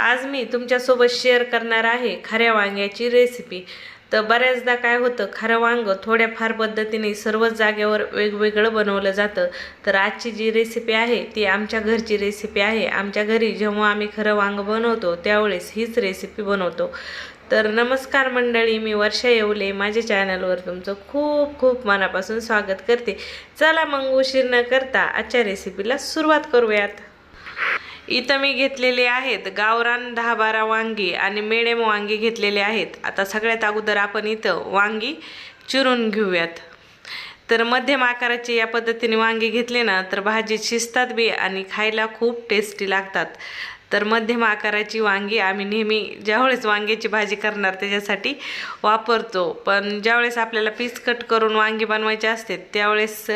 आज मी तुमच्यासोबत शेअर करणार आहे खऱ्या वांग्याची रेसिपी तर बऱ्याचदा काय होतं खरं वांगं थोड्याफार पद्धतीने सर्वच जागेवर वेगवेगळं बनवलं जातं. तर आजची जी रेसिपी आहे ती आमच्या घरची रेसिपी आहे. आमच्या घरी जेव्हा आम्ही खरं वांगं बनवतो त्यावेळेस हीच रेसिपी बनवतो. तर नमस्कार मंडळी मी वर्षा येवले. माझ्या चॅनलवर तुमचं खूप खूप मनापासून स्वागत करते. चला मग उशीर न करता आजच्या रेसिपीला सुरुवात करूयात. इथं मी घेतलेले आहेत. गावरान दहा बारा वांगी आणि मिडियम वांगी घेतलेले आहेत. आता सगळ्यात अगोदर आपण इथं वांगी चिरून घेऊयात. तर मध्यम आकाराची या पद्धतीने वांगी घेतले ना तर भाजी शिजतात बी आणि खायला खूप टेस्टी लागतात. तर मध्यम आकाराची वांगी आम्ही नेहमी ज्यावेळेस वांग्याची भाजी करणार त्याच्यासाठी वापरतो. पण ज्यावेळेस आपल्याला पीस कट करून वांगी बनवायची असते त्यावेळेस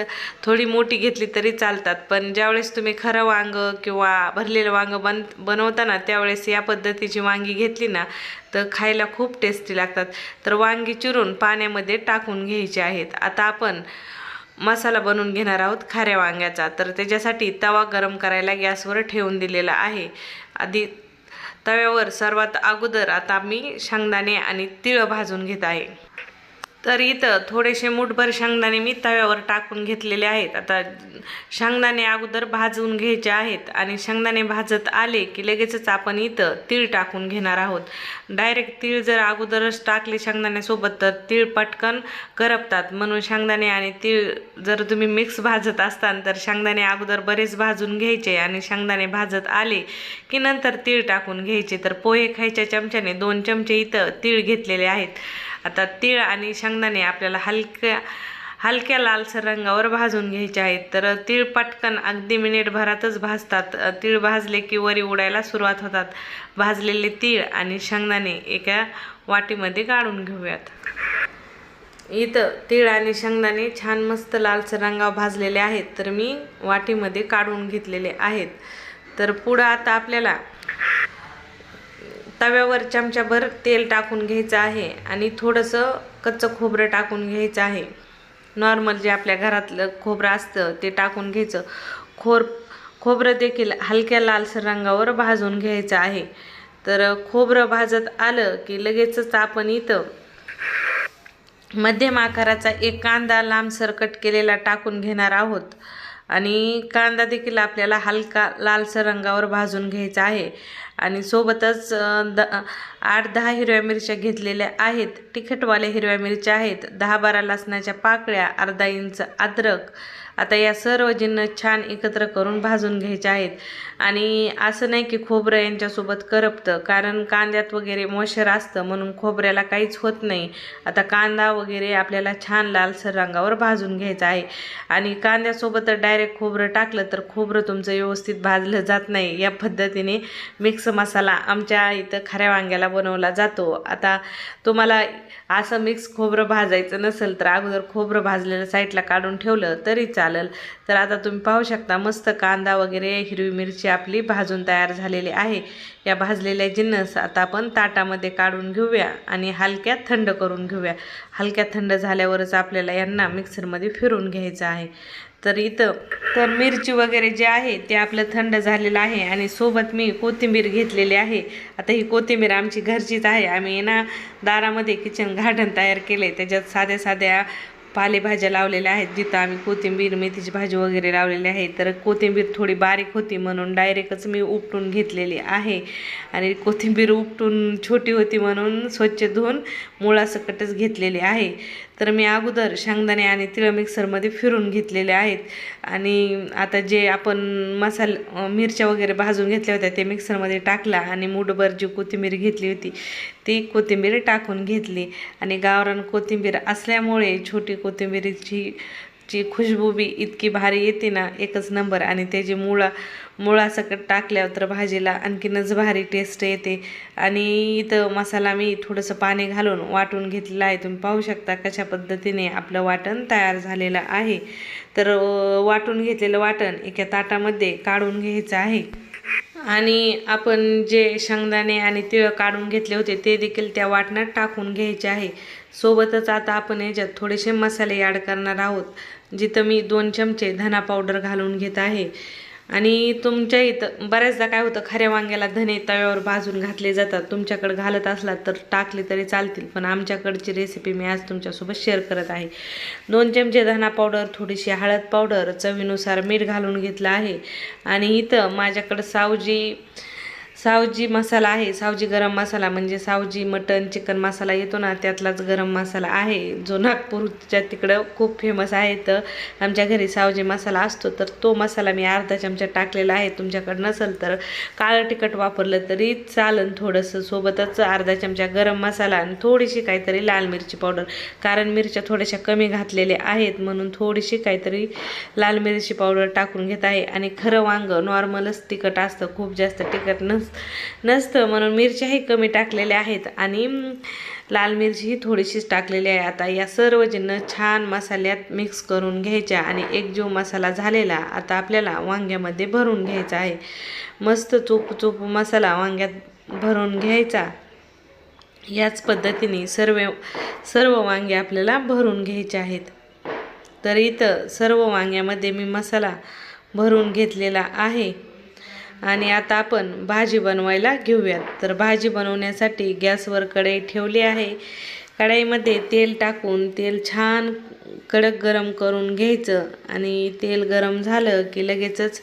थोडी मोठी घेतली तरी चालतात. पण ज्यावेळेस तुम्ही खरं वांगं किंवा भरलेलं वांगं बन बनवता ना त्यावेळेस या पद्धतीची वांगी घेतली ना तर खायला खूप टेस्टी लागतात. तर वांगी चिरून पाण्यामध्ये टाकून घ्यायची आहेत. आता आपण मसाला बनवून घेणार आहोत खाऱ्या वांग्याचा. तर त्याच्यासाठी तवा गरम करायला गॅसवर ठेवून दिलेला आहे. आधी तव्यावर सर्वात अगोदर आता मी शेंगदाणे आणि तिळ भाजून घेत आहे. तर इथं थोडेसे मुठभर शेंगदाणे मी तव्यावर टाकून घेतलेले आहेत. आता शेंगदाणे अगोदर भाजून घ्यायचे आहेत आणि शेंगदाणे भाजत आले की लगेचच आपण इथं तीळ टाकून घेणार आहोत. डायरेक्ट तीळ जर अगोदरच टाकले शेंगदाण्यासोबत तर तीळ पटकन करपतात. म्हणून शेंगदाणे आणि तीळ जर तुम्ही मिक्स भाजत असताल तर शेंगदाणे अगोदर बरेच भाजून घ्यायचे आणि शेंगदाणे भाजत आले की नंतर तीळ टाकून घ्यायचे. तर पोहे खायच्या चमच्याने दोन चमचे इथं तीळ घेतलेले आहेत. आता तीळ आणि शेंगदाणे आपल्याला हलक्या हलक्या लालसर रंगावर भाजून घ्यायचे आहेत. तर तीळ पटकन अगदी मिनिटभरातच भाजतात. तीळ भाजले की वरी उडायला सुरुवात होतात. भाजलेले तीळ आणि शेंगदाणे एका वाटीमध्ये काढून घेऊयात. इथं तीळ आणि शेंगदाणे छान मस्त लालसर रंगावर भाजलेले आहेत. तर मी वाटीमध्ये काढून घेतलेले आहेत. तर पुढं आता आपल्याला तव्यावर चमच्याभर तेल टाकून घ्यायचं आहे आणि थोडंसं कच्चं खोबरं टाकून घ्यायचं आहे. नॉर्मल जे आपल्या घरातलं खोबरं असतं ते टाकून घ्यायचं. खोर खोबरं देखील हलक्या लालसर रंगावर भाजून घ्यायचं आहे. तर खोबरं भाजत आलं की लगेचच आपण इथं मध्यम आकाराचा एक कांदा लांबसर कट केलेला टाकून घेणार आहोत. आणि कांदा देखील आपल्याला हलका लालसर रंगावर भाजून घ्यायचा आहे. आणि सोबतच द आठ दहा हिरव्या मिरच्या घेतलेल्या आहेत. तिखटवाल्या हिरव्या मिरच्या आहेत. दहा बारा लसणाच्या पाकळ्या अर्धा इंच अद्रक आता या सर्व जिन्नस छान एकत्र करून भाजून घ्यायच्या आहेत. आणि असं नाही की खोबरं यांच्यासोबत करपतं कारण कांद्यात वगैरे मॉइश्चर असतं म्हणून खोबऱ्याला काहीच होत नाही. आता कांदा वगैरे आपल्याला छान लालसर रंगावर भाजून घ्यायचा आहे. आणि कांद्यासोबत डायरेक्ट खोबरं टाकलं तर खोबरं तुमचं व्यवस्थित भाजलं जात नाही. या पद्धतीने मिक्स मसाला आमच्या इथं खऱ्या वांग्याला बनवला जातो. आता तुम्हाला असं मिक्स खोबरं भाजायचं नसेल तर अगोदर खोबरं भाजलेलं साईडला काढून ठेवलं तरी चालेल. तर आता तुम्ही पाहू शकता मस्त कांदा वगैरे हिरवी मिरची आपली भाजून तयार झालेली आहे. या भाजलेल्या जिन्नस आता आपण ताटामध्ये काढून घेऊया आणि हलक्यात थंड करून घेऊया. हलक्यात थंड झाल्यावरच आपल्याला यांना मिक्सरमध्ये फिरून घ्यायचं आहे. तर इथं तर मिरची वगैरे जे आहे ते आपलं थंड झालेलं आहे आणि सोबत मी कोथिंबीर घेतलेली आहे. आता ही कोथिंबीर आमची घरचीच आहे. आम्ही ना दारामध्ये किचन गार्डन तयार केले त्याच्यात साध्या साध्या पालेभाज्या लावलेल्या आहेत जिथं आम्ही कोथिंबीर मेथीची भाजी वगैरे लावलेली आहे. तर कोथिंबीर थोडी बारीक होती म्हणून डायरेक्टच मी उपटून घेतलेली आहे. आणि कोथिंबीर उपटून छोटी होती म्हणून स्वच्छ धुवून मुळासकटच घेतलेली आहे. तर मी अगोदर शेंगदाणे आणि तिळ मिक्सरमध्ये फिरून घेतलेले आहेत. आणि आता जे आपण मसाल मिरच्या वगैरे भाजून घेतल्या होत्या ते मिक्सरमध्ये टाकला आणि मूठभर जी कोथिंबीर घेतली होती ती कोथिंबीर टाकून घेतली. आणि गावरान कोथिंबीर असल्यामुळे छोटी कोथिंबीरीची ची खुशबू बी इतकी भारी येते ना एकच नंबर. आणि त्याची मुळा मुळासकट टाकल्यावर तर भाजीला आणखीनच भारी टेस्ट येते. आणि इथं मसाला मी थोडंसं पाणी घालून वाटून घेतलेला आहे. तुम्ही पाहू शकता कशा पद्धतीने आपलं वाटण तयार झालेलं आहे. तर वाटून घेतलेलं वाटण एका ताटामध्ये काढून घ्यायचं आहे. आणि आपण जे शेंगदाणे आणि तिळ काढून घेतले होते ते देखील त्या वाटणात टाकून घ्यायचे आहे. सोबतच आता आपण याच्यात थोडेसे मसाले ॲड करणार आहोत जिथं मी दोन चमचे धना पावडर घालून घेत आहे. आणि तुमच्या इथं बऱ्याचदा काय होतं खऱ्या वांग्याला धने तव्यावर भाजून घातले जातात. तुमच्याकडे घालत असला तर टाकले तरी चालतील पण आमच्याकडची रेसिपी मी आज तुमच्यासोबत शेअर करत आहे. दोन चमचे धना पावडर थोडीशी हळद पावडर चवीनुसार मीठ घालून घेतलं आहे. आणि इथं माझ्याकडं सावजी सावजी मसाला आहे. सावजी गरम मसाला म्हणजे सावजी मटन चिकन मसाला येतो ना त्यातलाच गरम मसाला आहे. जो नागपूरच्या तिकडं खूप फेमस आहे. तर आमच्या घरी सावजी मसाला असतो तर तो मसाला मी अर्धा चमचा टाकलेला आहे. तुमच्याकडं नसेल तर काळं तिखट वापरलं तरी चालन थोडंसं. सोबतच अर्धा चमचा गरम मसाला आणि थोडीशी काहीतरी लाल मिरची पावडर. कारण मिरच्या थोड्याशा कमी घातलेल्या आहेत म्हणून थोडीशी काहीतरी लाल मिरची पावडर टाकून घेत आहे. आणि खरं वांग नॉर्मलच तिखट असतं. खूप जास्त तिखट नस नसतं. म्हणून मिरच्याही कमी टाकलेल्या आहेत आणि लाल मिरचीही थोडीशीच टाकलेली आहे. आता या सर्व जिन्नस छान मसाल्यात मिक्स करून घ्यायच्या आणि एक जो मसाला झालेला आता आपल्याला वांग्यामध्ये भरून घ्यायचा आहे. मस्त चोप चोप मसाला वांग्यात भरून घ्यायचा. याच पद्धतीने सर्व सर्व वांगे आपल्याला भरून घ्यायचे आहेत. तर इथं सर्व वांग्यामध्ये मी मसाला भरून घेतलेला आहे. आणि आता आपण भाजी बनवायला घेऊयात. तर भाजी बनवण्यासाठी गॅसवर कढई ठेवली आहे. कढईमध्ये तेल टाकून तेल छान कडक गरम करून घ्यायचं आणि तेल गरम झालं की लगेचच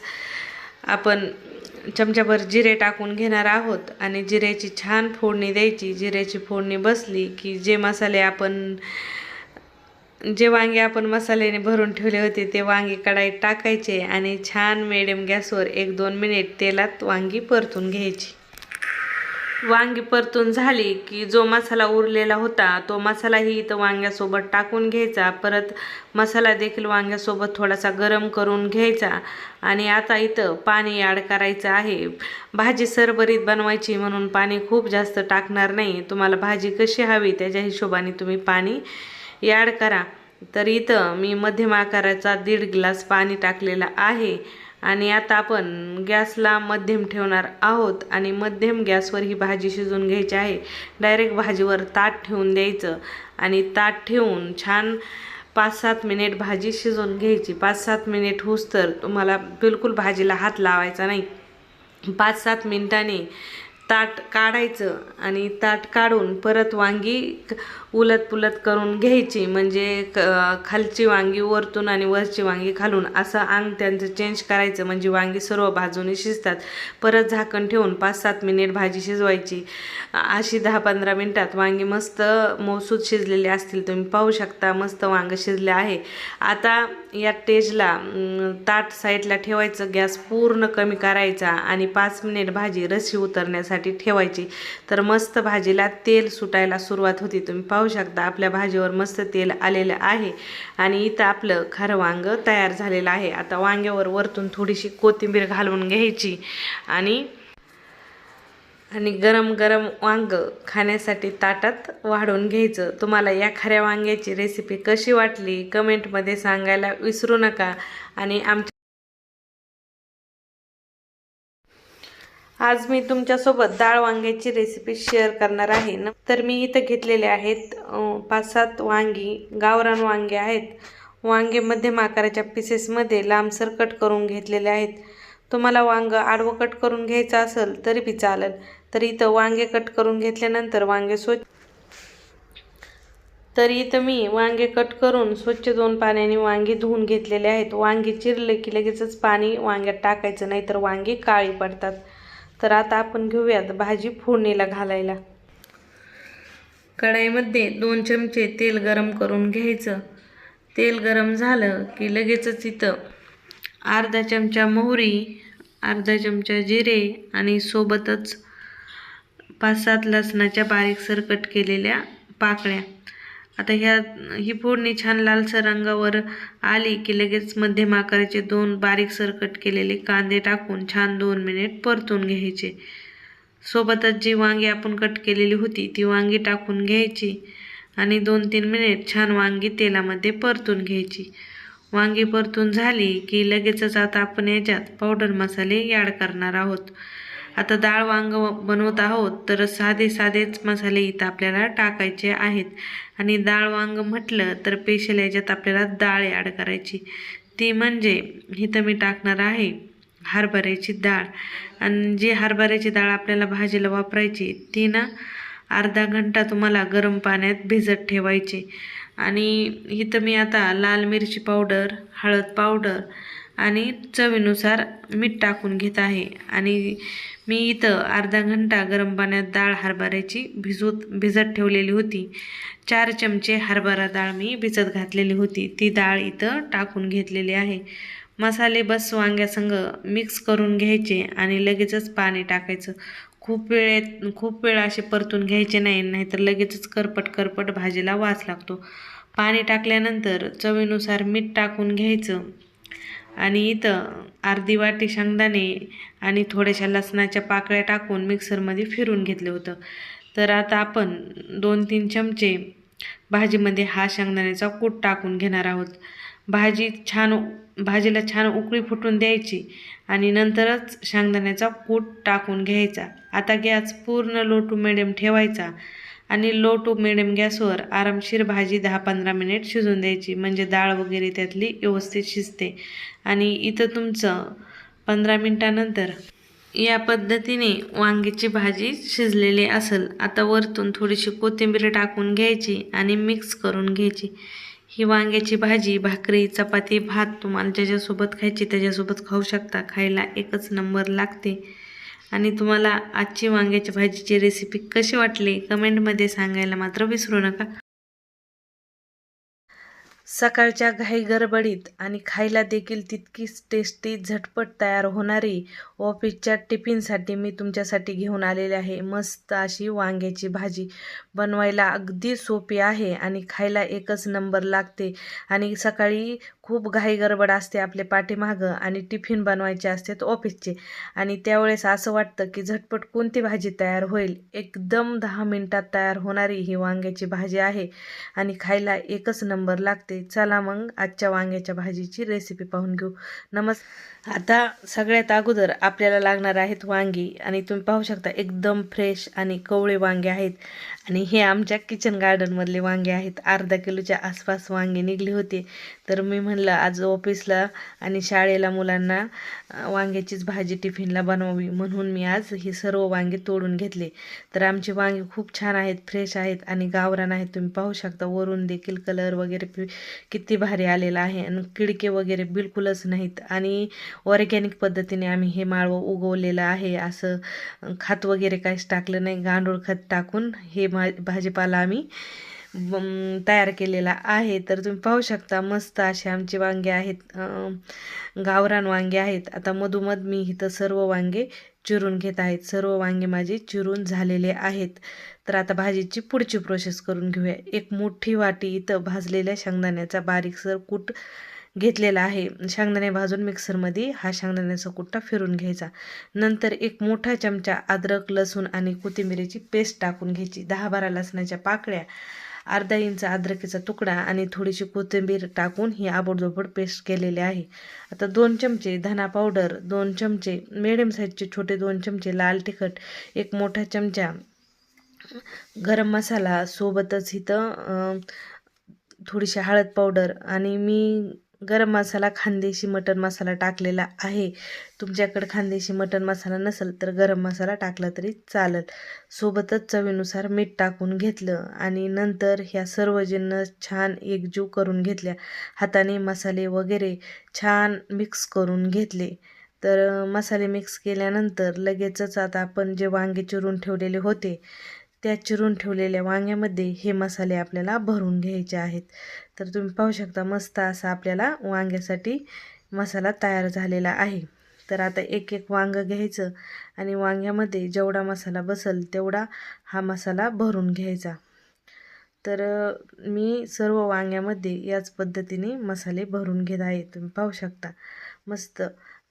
आपण चमच्याभर जिरे टाकून घेणार आहोत आणि जिऱ्याची छान फोडणी द्यायची. जिऱ्याची फोडणी बसली की जे मसाले आपण जे वांगे आपण मसाल्याने भरून ठेवले होते ते वांगे कढाईत टाकायचे आणि छान मिडियम गॅसवर एक दोन मिनिट तेलात वांगी परतून घ्यायची. वांगी परतून झाली की जो मसाला उरलेला होता तो मसालाही इथं वांग्यासोबत टाकून घ्यायचा. परत मसाला देखील वांग्यासोबत थोडासा गरम करून घ्यायचा आणि आता इथं पाणी ॲड करायचं आहे. भाजी सरबरीत बनवायची म्हणून पाणी खूप जास्त टाकणार नाही. तुम्हाला भाजी कशी हवी त्याच्या हिशोबाने तुम्ही पाणी ॲड करा. तर इथं मी मध्यम आकाराचा दीड ग्लास पाणी टाकलेला आहे. आणि आता आपण गॅसला मध्यम ठेवणार आहोत. आणि मध्यम गॅसवर ही भाजी शिजवून घ्यायची आहे. डायरेक्ट भाजीवर ताट ठेवून द्यायचं. आणि ताट ठेवून छान पाच सात मिनिट भाजी शिजवून घ्यायची. पाच सात मिनिट होस तर तुम्हाला बिलकुल भाजीला हात लावायचा नाही. पाच सात मिनिटाने ताट काढायचं. आणि ताट काढून परत वांगी उलत पुलत करून घ्यायची. म्हणजे क खालची वांगी वरतून आणि वरची वांगी खालून. असं अंग त्यांचं चेंज करायचं. म्हणजे वांगी सर्व भाजून शिजतात. परत झाकण ठेवून पाच सात मिनिट भाजी शिजवायची. अशी दहा पंधरा मिनटात वांगी मस्त मोसूद शिजलेली असतील. तुम्ही पाहू शकता मस्त वांग शिजले आहे. आता या टेजला ताट साईडला ठेवायचं. गॅस पूर्ण कमी करायचा आणि पाच मिनिट भाजी रशी उतरण्यासाठी ठेवायची. तर मस्त भाजीला तेल सुटायला सुरुवात होती. तुम्ही पाहू शकता. आपल्या भाजीवर मस्त तेल आलेलं आहे. आणि इथं आपलं खरं वांग तयार झालेलं आहे. आता वांग्यावर वरतून थोडीशी कोथिंबीर घालून घ्यायची. आणि आणि गरम गरम वांग खाण्यासाठी ताटात वाढून घ्यायचं. तुम्हाला या खऱ्या वांग्याची रेसिपी कशी वाटली? कमेंटमध्ये सांगायला विसरू नका. आणि आमच्या आज मी तुमच्यासोबत डाळ वांग्याची रेसिपी शेअर करणार आहे. ना तर मी इथं घेतलेले आहेत पाच सात वांगी गावरान वांगे आहेत. वांगे मध्यम आकाराच्या पीसेसमध्ये लांबसर कट करून घेतलेले आहेत. तुम्हाला वांगं आडवं कट करून घ्यायचं असेल तरी बी चालेल. तर इथं वांगे कट करून घेतल्यानंतर वांगे स्वच्छ तर इथं मी वांगे कट करून स्वच्छ दोन पाण्याने वांगे धुवून घेतलेले आहेत. वांगे चिरले की लगेचच पाणी वांग्यात टाकायचं नाही तर वांगे काळी पडतात. तर आता आपण घेऊयात भाजी फोडणीला घालायला. कढाईमध्ये दोन चमचे तेल गरम करून घ्यायचं. तेल गरम झालं की लगेचच इथं अर्धा चमचा मोहरी अर्धा चमचा जिरे आणि सोबतच पाच सात लसणाच्या बारीक सरकट केलेल्या पाकळ्या. आता ह्या ही फोडणी छान लालसर रंगावर आली की लगेच मध्यम आकाराचे दोन बारीक सरकट केलेले कांदे टाकून छान दोन मिनिट परतून घ्यायचे. सोबतच जी वांगी आपण कट केलेली होती ती वांगी टाकून घ्यायची आणि दोन तीन मिनिट छान वांगी तेलामध्ये परतून घ्यायची. वांगी परतून झाली की लगेचच आता आपण याच्यात पावडर मसाले ॲड करणार आहोत. आता डाळ वांग बनवत आहोत तर साधे साधेच मसाले इथं आपल्याला टाकायचे आहेत. आणि डाळ वांग म्हटलं तर पेशल याच्यात आपल्याला डाळ ॲड करायची. ती म्हणजे इथं मी टाकणार आहे हरभऱ्याची डाळ. आणि जी हरभऱ्याची डाळ आपल्याला भाजीला वापरायची ती ना अर्धा घंटा तुम्हाला गरम पाण्यात भिजत ठेवायची. आणि इथं मी आता लाल मिरची पावडर हळद पावडर आणि चवीनुसार मीठ टाकून घेत आहे. आणि मी इथं अर्धा घंटा गरम पाण्यात डाळ हरभऱ्याची भिजूत भिजत ठेवलेली होती. चार चमचे हरभरा डाळ मी भिजत घातलेली होती. ती डाळ इथं टाकून घेतलेली आहे. मसाले बस वांग्यासंग मिक्स करून घ्यायचे आणि लगेचच पाणी टाकायचं. खूप वेळेत खूप वेळ असे परतून घ्यायचे नाही नाहीतर लगेचच करपट करपट भाजीला वास लागतो. पाणी टाकल्यानंतर चवीनुसार मीठ टाकून घ्यायचं. आणि इथं अर्धी वाटी शेंगदाणे आणि थोड्याशा लसणाच्या पाकळ्या टाकून मिक्सरमध्ये फिरून घेतलं होतं. तर आता आपण दोन तीन चमचे भाजीमध्ये हा शेंगदाण्याचा कूट टाकून घेणार आहोत. भाजी छान भाजीला छान उकळी फुटून द्यायची आणि नंतरच शेंगदाण्याचा कूट टाकून घ्यायचा. आता गॅस पूर्ण लो टू मिडियम ठेवायचा. आणि लो टू मिडियम गॅसवर आरामशीर भाजी दहा पंधरा मिनिट शिजून द्यायची. म्हणजे डाळ वगैरे त्यातली व्यवस्थित शिजते. आणि इथं तुमचं पंधरा मिनटानंतर या पद्धतीने वांग्याची भाजी शिजलेली असेल आता वरतून थोडीशी कोथिंबीर टाकून घ्यायची आणि मिक्स करून घ्यायची. ही वांग्याची भाजी भाकरी चपाती भात तुम्हाला ज्याच्यासोबत खायची त्याच्यासोबत खाऊ शकता. खायला एकच नंबर लागते. आणि तुम्हाला आजची वांग्याच्या भाजीची रेसिपी कशी वाटली? कमेंटमध्ये सांगायला मात्र विसरू नका. सकाळच्या घाई गडबडीत आणि खायला देखील तितकीच टेस्टी झटपट तयार होणारी ऑफिसच्या टिफिनसाठी मी तुमच्यासाठी घेऊन आलेले आहे. मस्त अशी वांग्याची भाजी बनवायला अगदी सोपी आहे आणि खायला एकच नंबर लागते. आणि सकाळी खूप घाई गडबड असते आपले पाठीमागं आणि टिफिन बनवायचे असतात ऑफिसचे आणि त्यावेळेस असं वाटतं की झटपट कोणती भाजी तयार होईल? एकदम दहा मिनटात तयार होणारी ही वांग्याची भाजी आहे आणि खायला एकच नंबर लागते. चला मग आजच्या वांग्याच्या भाजीची रेसिपी पाहून घेऊ. नमस् आता सगळ्यात अगोदर आपल्याला लागणार आहेत वांगी आणि तुम्ही पाहू शकता एकदम फ्रेश आणि कवळे वांगे आहेत. आणि हे आमच्या किचन गार्डनमधले वांगे आहेत. अर्धा किलोच्या आसपास वांगे निघले होते. तर मी म्हणलं आज ऑफिसला आणि शाळेला मुलांना वांग्याचीच भाजी टिफिनला बनवावी. म्हणून मी आज हे सर्व वांगे तोडून घेतले. तर आमचे वांगे खूप छान आहेत फ्रेश आहेत आणि गावरान आहेत. तुम्ही पाहू शकता वरून देखील कलर वगैरे किती भारी आलेला आहे. आणि किडके वगैरे बिलकुलच नाहीत. आणि ऑर्गॅनिक पद्धतीने आम्ही हे माळवं उगवलेलं आहे. असं खत वगैरे काहीच टाकलं नाही. गांडूळ खत टाकून हे मा भाजीपाला आम्ही तयार केलेला आहे. तर तुम्ही पाहू शकता मस्त असे आमचे वांगे आहेत. गावरान वांगे आहेत. आता मधोमध मी इथं सर्व वांगे चिरून घेत आहेत. सर्व वांगे माझे चिरून झालेले आहेत. तर आता भाजीची पुढची प्रोसेस करून घेऊया. एक मोठी वाटी इथं भाजलेल्या शेंगदाण्याचा बारीकसर कूट घेतलेला आहे. शेंगदाणे भाजून मिक्सरमध्ये हा शेंगदाण्याचा कुट्टा फिरून घ्यायचा. नंतर एक मोठा चमचा अद्रक लसूण आणि कोथिंबिरीची पेस्ट टाकून घ्यायची. दहा बारा लसणाच्या पाकळ्या अर्धा इंच अद्रकीचा तुकडा आणि थोडीशी कोथिंबीर टाकून ही आबडधोबड पेस्ट केलेली आहे. आता दोन चमचे धना पावडर दोन चमचे मिडियम साईजचे छोटे दोन चमचे लाल तिखट एक मोठा चमचा गरम मसाला सोबतच इथं थोडीशी हळद पावडर आणि मी गरम मसाला खानदेशी मटन मसाला टाकलेला आहे. तुमच्याकडे खानदेशी मटन मसाला नसेल तर गरम मसाला टाकला तरी चालेल. सोबतच चवीनुसार मीठ टाकून घेतलं आणि नंतर ह्या सर्व छान एकजीव करून घेतल्या. हाताने मसाले वगैरे छान मिक्स करून घेतले. तर मसाले मिक्स केल्यानंतर लगेचच आता आपण जे वांगे चिरून ठेवलेले होते त्या चिरून ठेवलेल्या वांग्यामध्ये हे मसाले आपल्याला भरून घ्यायचे आहेत. तर तुम्ही पाहू शकता मस्त असा आपल्याला वांग्यासाठी मसाला तयार झालेला आहे. तर आता एक एक वांगं घ्यायचं आणि वांग्यामध्ये जेवढा मसाला बसल तेवढा हा मसाला भरून घ्यायचा. तर मी सर्व वांग्यामध्ये याच पद्धतीने मसाले भरून घेत आहे. तुम्ही पाहू शकता मस्त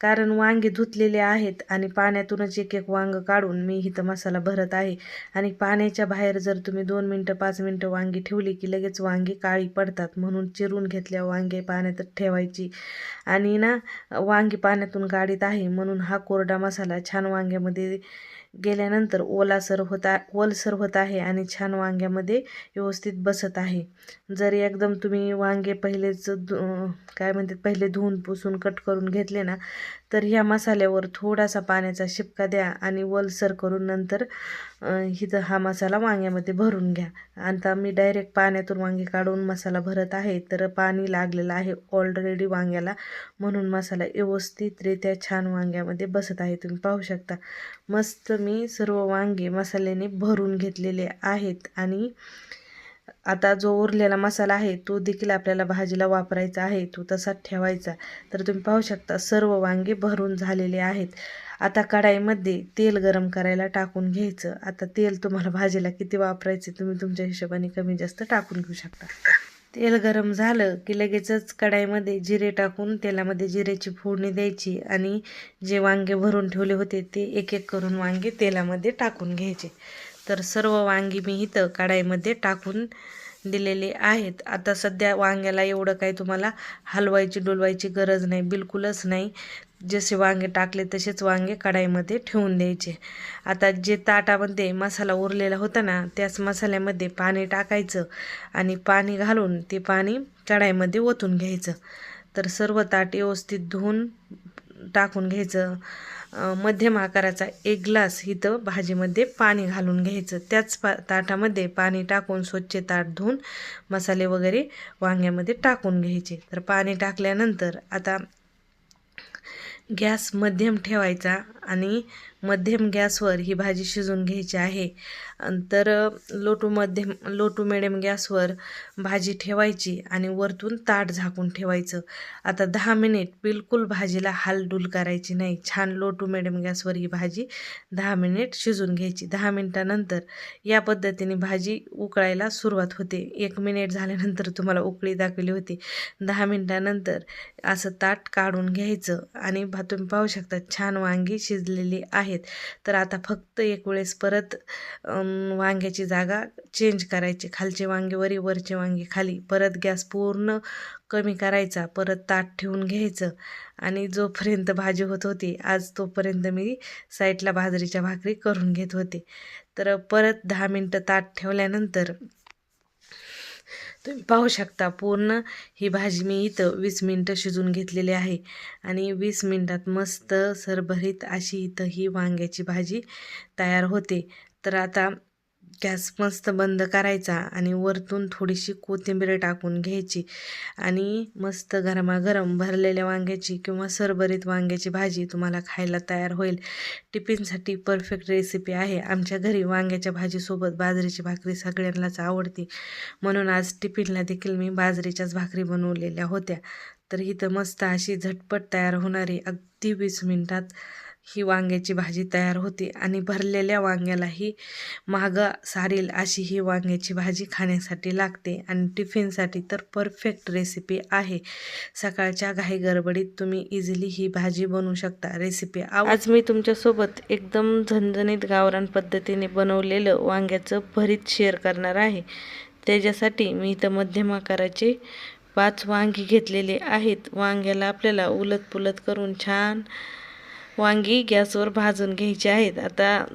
कारण वांगे धुतलेले आहेत आणि पाण्यातूनच एक एक वांग काढून मी इथं मसाला भरत आहे. आणि पाण्याच्या बाहेर जर तुम्ही दोन मिनटं पाच मिनटं वांगी ठेवली की लगेच वांगी काळी पडतात. म्हणून चिरून घेतल्या वांगे पाण्यातच ठेवायची. आणि ना वांगी पाण्यातून गाडीत आहे. म्हणून हा कोरडा मसाला छान वांग्यामध्ये गेल्यानंतर ओलासर होता ओलसर होत आहे आणि छान वांग्यामध्ये व्यवस्थित बसत आहे. जर एकदम तुम्ही वांगे पहिलेच काय म्हणतात पहिले धुवून पुसून कट करून घेतले ना तर ह्या मसाल्यावर थोडासा पाण्याचा शिपका द्या आणि वलसर करून नंतर हिथं इथं हा मसाला वांग्यामध्ये भरून घ्या. आता मी डायरेक्ट पाण्यातून वांगे काढून मसाला भरत आहे तर पाणी लागलेलं आहे ऑलरेडी वांग्याला. म्हणून मसाला व्यवस्थितरित्या छान वांग्यामध्ये बसत आहे. तुम्ही पाहू शकता. मस्त मी सर्व वांगे मसाल्याने भरून घेतलेले आहेत आणि आता जो उरलेला मसाला आहे तो देखील आपल्याला भाजीला वापरायचा आहे तो तसाच ठेवायचा. तर तुम्ही पाहू शकता सर्व वांगे भरून झालेले आहेत. आता कढाईमध्ये तेल गरम करायला टाकून घ्यायचं. आता तेल तुम्हाला भाजीला किती वापरायचे तुम्ही तुमच्या हिशोबाने कमी जास्त टाकून घेऊ शकता. तेल गरम झालं की लगेचच कढाईमध्ये जिरे टाकून तेलामध्ये जिरेची फोडणी द्यायची आणि जे वांगे भरून ठेवले होते ते एक एक करून वांगे तेलामध्ये टाकून घ्यायचे. तर सर्व वांगी मी इथं कढाईमध्ये टाकून दिलेले आहेत. आता सध्या वांग्याला एवढं काही तुम्हाला हलवायची डोलवायची गरज नाही बिलकुलच नाही. जसे वांगे टाकले तसेच वांगे कढाईमध्ये ठेवून द्यायचे. आता जे ताटामध्ये मसाला उरलेला होता ना त्याच मसाल्यामध्ये पाणी टाकायचं आणि पाणी घालून ते पाणी कढाईमध्ये ओतून घ्यायचं. तर सर्व ताट व्यवस्थित धुवून टाकून घ्यायचं. मध्यम आकाराचा एक ग्लास इथं भाजीमध्ये पाणी घालून घ्यायचं. त्याच पा ताटामध्ये पाणी टाकून स्वच्छ ताट धुवून मसाले वगैरे वांग्यामध्ये टाकून घ्यायचे. तर पाणी टाकल्यानंतर आता गॅस मध्यम ठेवायचा आणि मध्यम गॅसवर ही भाजी शिजून घ्यायची आहे. तर लोटू मध्यम लोटू मिडियम गॅसवर भाजी ठेवायची आणि वरतून ताट झाकून ठेवायचं. आता दहा मिनिट बिलकुल भाजीला हालडूल करायची नाही. छान लो टू मिडियम गॅसवर ही भाजी दहा मिनिट शिजून घ्यायची. दहा मिनिटानंतर या पद्धतीने भाजी उकळायला सुरुवात होते. एक मिनिट झाल्यानंतर तुम्हाला उकळी दाखवली होती. दहा मिनिटानंतर असं ताट काढून घ्यायचं आणि भा तुम्ही पाहू शकता छान वांगी शिजलेली आहेत. तर आता फक्त एक वेळेस परत वांग्याची जागा चेंज करायची. खालचे वांगे वरी वरचे वांगे खाली. परत गॅस पूर्ण कमी करायचा. परत ताट ठेवून घ्यायचं. आणि जोपर्यंत भाजी होत होती आज तोपर्यंत मी साईडला बाजरीच्या भाकरी करून घेत होते. तर परत दहा मिनटं ताट ठेवल्यानंतर तुम्ही पाहू शकता पूर्ण ही भाजी मी इथं वीस मिनटं शिजून घेतलेली आहे. आणि वीस मिनटात मस्त सरभरीत अशी इथं ही वांग्याची भाजी तयार होते. तर आता गॅस मस्त बंद करायचा आणि वरतून थोडीशी कोथिंबीर टाकून घ्यायची आणि मस्त गरमागरम भरलेल्या वांग्याची किंवा सरभरीत वांग्याची भाजी तुम्हाला खायला तयार होईल. टिफिनसाठी परफेक्ट रेसिपी आहे. आमच्या घरी वांग्याच्या भाजीसोबत बाजरीची भाकरी सगळ्यांनाच आवडते. म्हणून आज टिफिनला देखील मी बाजरीच्याच भाकरी बनवलेल्या होत्या. तर इथं मस्त अशी झटपट तयार होणारी अगदी वीस मिनटात ही वांग्याची भाजी तयार होते आणि भरलेल्या वांग्यालाही मागं सारेल अशी ही वांग्याची भाजी खाण्यासाठी लागते आणि टिफिनसाठी तर परफेक्ट रेसिपी आहे. सकाळच्या घाई गडबडीत तुम्ही इझिली ही भाजी बनवू शकता. रेसिपी आज मी तुमच्यासोबत एकदम झणझणीत गावरान पद्धतीने बनवलेलं वांग्याचं भरीत शेअर करणार आहे. त्याच्यासाठी मी इथं मध्यम आकाराचे पाच वांगी घेतलेले आहेत. वांग्याला आपल्याला उलत पुलत करून छान वांगी गॅसवर भाजून घ्यायची आहेत. आता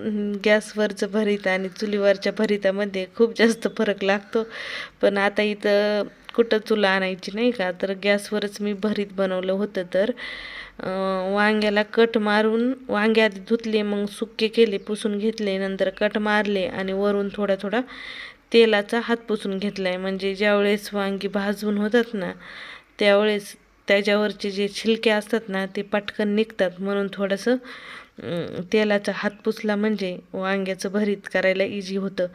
गॅसवरचं भरीत आणि चुलीवरच्या भरितामध्ये खूप जास्त फरक लागतो. पण आता इथं कुठं चुला आणायची नाही का? तर गॅसवरच मी भरीत बनवलं होतं तर वांग्याला कट मारून वांगे आधी धुतले मग सुके केले पुसून घेतले नंतर कट मारले आणि वरून थोडा थोडा तेलाचा हात पुसून घेतला आहे म्हणजे ज्यावेळेस वांगी भाजून होतात ना त्यावेळेस त्याच्यावरचे जे छिलके असतात ना ते पटकन निघतात. म्हणून थोडंसं तेलाचा हात पुसला म्हणजे वांग्याचं भरीत करायला इझी होतं.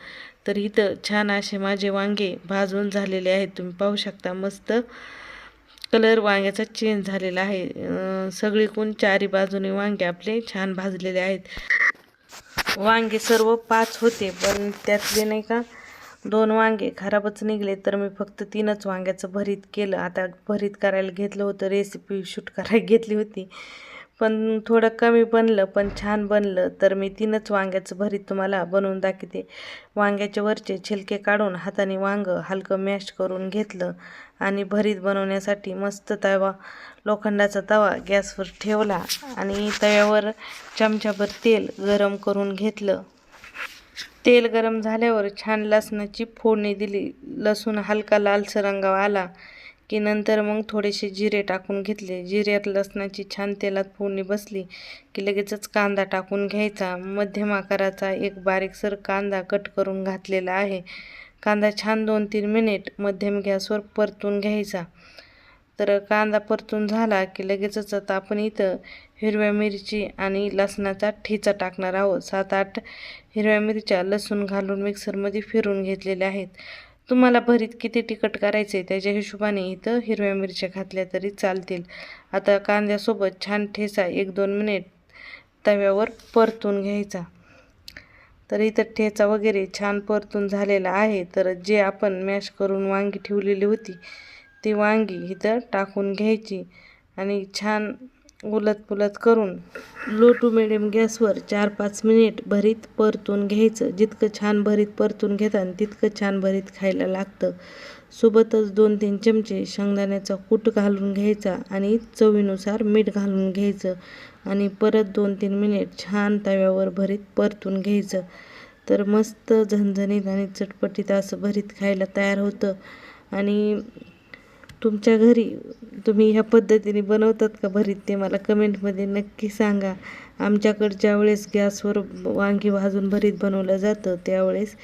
तर इथं छान असे माझे वांगे भाजून झालेले आहेत. तुम्ही पाहू शकता मस्त कलर वांग्याचा चेंज झालेला आहे. सगळीकून चारी बाजूने वांगे आपले छान भाजलेले आहेत. वांगे सर्व पाच होते पण त्यातले नाही का दोन वांगे खराबच निघले तर मी फक्त तीनच वांग्याचं भरीत केलं. आता भरीत करायला घेतलं होतं रेसिपी शूट करायला घेतली होती. पण थोडं कमी बनलं पण छान बनलं. तर मी तीनच वांग्याचं भरीत तुम्हाला बनवून दाखवते. वांग्याच्या वरचे छिलके काढून हाताने वांगं हलकं मॅश करून घेतलं आणि भरीत बनवण्यासाठी मस्त तवा लोखंडाचा तवा गॅसवर ठेवला आणि तव्यावर चमच्याभर तेल गरम करून घेतलं. तेल गरम झाल्यावर छान लसणाची फोडणी दिली. लसूण हलका लालसर रंगावा आला की नंतर मग थोडेसे जिरे टाकून घेतले. जिऱ्यात लसणाची छान तेलात फोडणी बसली की लगेचच कांदा टाकून घ्यायचा. मध्यम आकाराचा एक बारीकसर कांदा कट करून घातलेला आहे. कांदा छान दोन तीन मिनिट मध्यम गॅसवर परतून घ्यायचा. तर कांदा परतून झाला की लगेचच आता आपण इथं हिरव्या मिरची आणि लसणाचा ठेचा टाकणार आहोत. सात आठ हिरव्या मिरच्या लसूण घालून मिक्सरमध्ये फिरून घेतलेल्या आहेत. तुम्हाला भरीत किती तिखट करायचे त्याच्या हिशोबाने इथं हिरव्या मिरच्या घातल्या तरी चालतील. आता कांद्यासोबत छान ठेचा एक दोन मिनिट तव्यावर परतून घ्यायचा. तर इथं ठेचा वगैरे छान परतून झालेला आहे. तर जे आपण मॅश करून वांगी ठेवलेली होती ती वांगी इथं टाकून घ्यायची आणि छान उलत पुलत करून लो टू मिडियम गॅसवर चार पाच मिनिट भरीत परतून घ्यायचं. जितकं छान भरीत परतून घेतात तितकं छान भरीत खायला लागतं. सोबतच दोन तीन चमचे शेंगदाण्याचा कूट घालून घ्यायचा आणि चवीनुसार मीठ घालून घ्यायचं आणि परत दोन तीन मिनिट छान तव्यावर भरीत परतून घ्यायचं. तर मस्त झणझणीत आणि चटपटीत असं भरीत खायला तयार होतं. आणि तुमच्या घरी तुम्ही ह्या पद्धतीने बनवतात का भरीत ते मला कमेंटमध्ये नक्की सांगा. आमच्याकडं ज्यावेळेस गॅसवर वांगी भाजून भरीत बनवलं जातं त्यावेळेस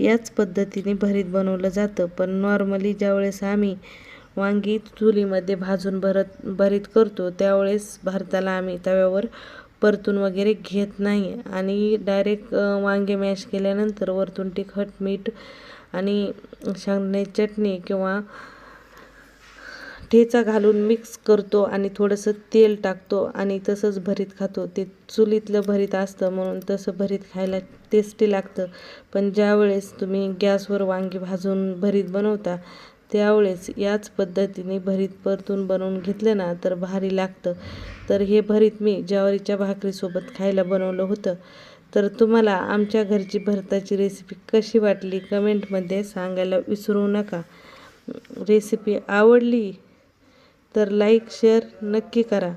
याच पद्धतीने भरीत बनवलं जातं. पण नॉर्मली ज्यावेळेस आम्ही वांगी चुलीमध्ये भाजून भरत भरीत करतो त्यावेळेस भारताला आम्ही तव्यावर परतून वगैरे घेत नाही. आणि डायरेक्ट वांगे मॅश केल्यानंतर वरतून तिखट मीठ आणि शांगणे चटणी किंवा ठेचा घालून मिक्स करतो आणि थोडंसं तेल टाकतो आणि तसंच भरीत खातो. ते चुलीतलं भरीत असतं म्हणून तसं भरीत खायला टेस्टी लागतं. पण ज्यावेळेस तुम्ही गॅसवर वांगी भाजून भरीत बनवता त्यावेळेस याच पद्धतीने भरीत परतून बनवून घेतलं ना तर भारी लागतं. तर हे भरीत मी ज्वारीच्या भाकरीसोबत खायला बनवलं होतं. तर तुम्हाला आमच्या घरची भरताची रेसिपी कशी वाटली कमेंटमध्ये सांगायला विसरू नका. रेसिपी आवडली? तर लाईक शेअर नक्की करा.